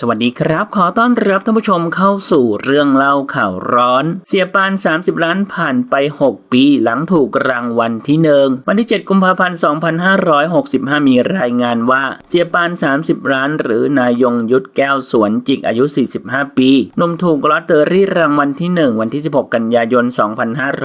สวัสดีครับ ขอต้อนรับท่านผู้ชมเข้าสู่เรื่องเล่าข่าวร้อน เสียปาน 30 ล้านผ่านไป 6 ปีหลังถูกรางวัลที่หนึ่งวันที่ 7 กุมภาพันธ์ 2565 มีรายงานว่า เสียปาน 30 ล้าน หรือนายยงยุทธแก้วสวนจิกอายุ 45 ปีนมถูกลอตเตอรี่รางวัลที่ 1 วันที่ 16 กันยายน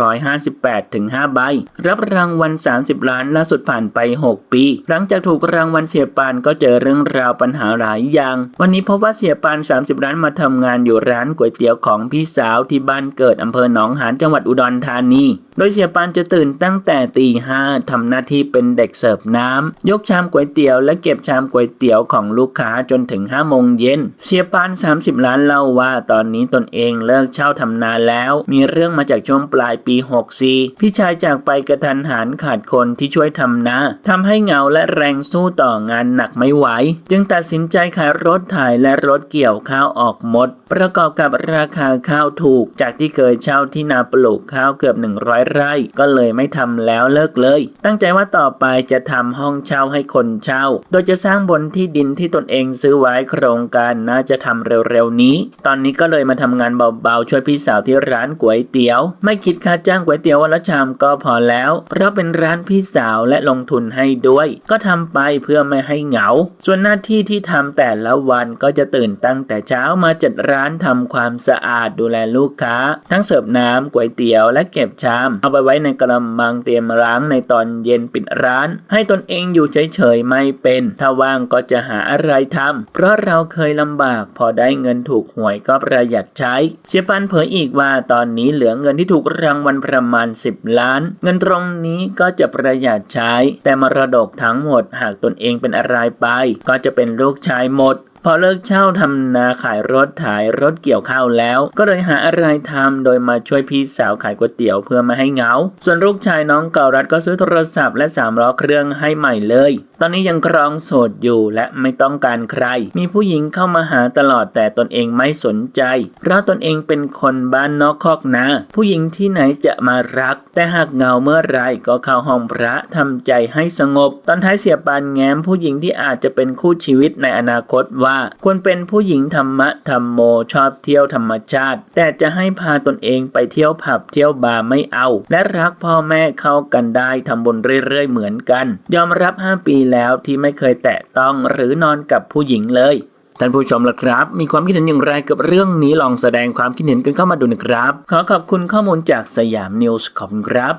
2558 ถึง 5 ใบ รับรางวัล 30 ล้านล่าสุดผ่านไป 6 ปี หลังจากถูกรางวัลเสียปานก็เจอเรื่องราวปัญหาหลายอย่าง วันนี้พบว่าเสียปาน 30 ล้านมาทำงานอยู่ร้านก๋วยเตี๋ยวของพี่สาวที่บ้านเกิดอำเภอหนองหานจังหวัดอุดรธานี โดยเสียปานจะตื่นตั้งแต่ตีห้าทำหน้าที่เป็นเด็กเสิร์ฟน้ำ ยกชามก๋วยเตี๋ยวและเก็บชามก๋วยเตี๋ยวของลูกค้าจนถึง5โมงเย็น เสียปาน 30 ล้านเล่าว่าตอนนี้ตนเองเลิกเช่าทำนาแล้ว มีเรื่องมาจากช่วงปลายปี 64 พี่ชายจากไปกระทันหันขาดคนที่ช่วยทำนาทำให้เงาและแรงสู้ต่องานหนักไม่ไหว จึงตัดสินใจขายรถถ่ายและรถเกี่ยวข้าวออกหมด ประกอบกับราคาข้าวถูก จากที่เคยเช่าที่นาปลูกข้าวเกือบ 100 ไร่ ก็เลยไม่ทำแล้วเลิกเลย ตั้งใจว่าต่อไปจะทำห้องเช่าให้คนเช่า โดยจะสร้างบนที่ดินที่ตนเองซื้อไว้โครงการน่าจะทำเร็วๆนี้ ตอนนี้ก็เลยมาทำงานเบาๆช่วยพี่สาวที่ร้านก๋วยเตี๋ยว ไม่คิดค่าจ้างก๋วยเตี๋ยววันละชามก็พอแล้ว เพราะเป็นร้านพี่สาวและลงทุนให้ด้วย ก็ทำไปเพื่อไม่ให้เหงา ส่วนหน้าที่ที่ทำแต่ละวันก็จะตื่นตั้งแต่เช้ามาจัดร้านทำความสะอาดดูแลลูกค้า ทั้งเสิร์ฟน้ำก๋วยเตี๋ยวและเก็บชาม เอาไปไว้ในกระมังเตรียมล้างในตอนเย็นปิดร้าน ให้ตนเองอยู่เฉยๆไม่เป็น ถ้าว่างก็จะหาอะไรทำเพราะเราเคยลำบากพอได้เงินถูกหวยก็ประหยัดใช้ เสียปันเผยอีกว่าตอนนี้เหลือเงินที่ถูกรางวัลประมาณ 10 ล้าน เงินตรงนี้ก็จะประหยัดใช้ แต่มรดกทั้งหมดหากตนเองเป็นอะไรไป ก็จะเป็นลูกชายหมดพอเลิกเช่ช่าทำนาขายรถถ่ายรถเกี่ยวข้าวแล้ว ก็เลยหาอะไรทำโดยมาช่วยพี่สาวขายก๋วยเตี๋ยวเพื่อม่ให้เงา ส่วนลูกชายน้องเก่ารัฐก็ซื้อโทรศัพท์และสามล้อเครื่องให้ใหม่เลย ตอนนี้ยังครองโสดอยู่และไม่ต้องการใคร มีผู้หญิงเข้ามาหาตลอดแต่ตนเองไม่สนใจ เพราะตนเองเป็นคนบ้านนอกคอกนาผู้หญิงที่ไหนจะมารัก แต่หากเงาเมื่อไรก็เข้าห้องพระทำใจให้สงบ ตอนท้ายเสียปานแง้มผู้หญิงที่อาจจะเป็นคู่ชีวิตในอนาคตว่าควรเป็นผู้หญิงธรรมะธรรมโมชอบเที่ยวธรรมชาติ แต่จะให้พาตนเองไปเที่ยวผับเที่ยวบาร์ไม่เอา และรักพ่อแม่เข้ากันได้ทำบุญเรื่อยๆเหมือนกัน ยอมรับ 5 ปีแล้วที่ไม่เคยแตะต้องหรือนอนกับผู้หญิงเลยท่านผู้ชมล่ะครับ มีความคิดเห็นอย่างไรกับเรื่องนี้ลองแสดงความคิดเห็นกันเข้ามาดูนะครับ ขอขอบคุณข้อมูลจากสยามนิวส์ขอบคุณครับ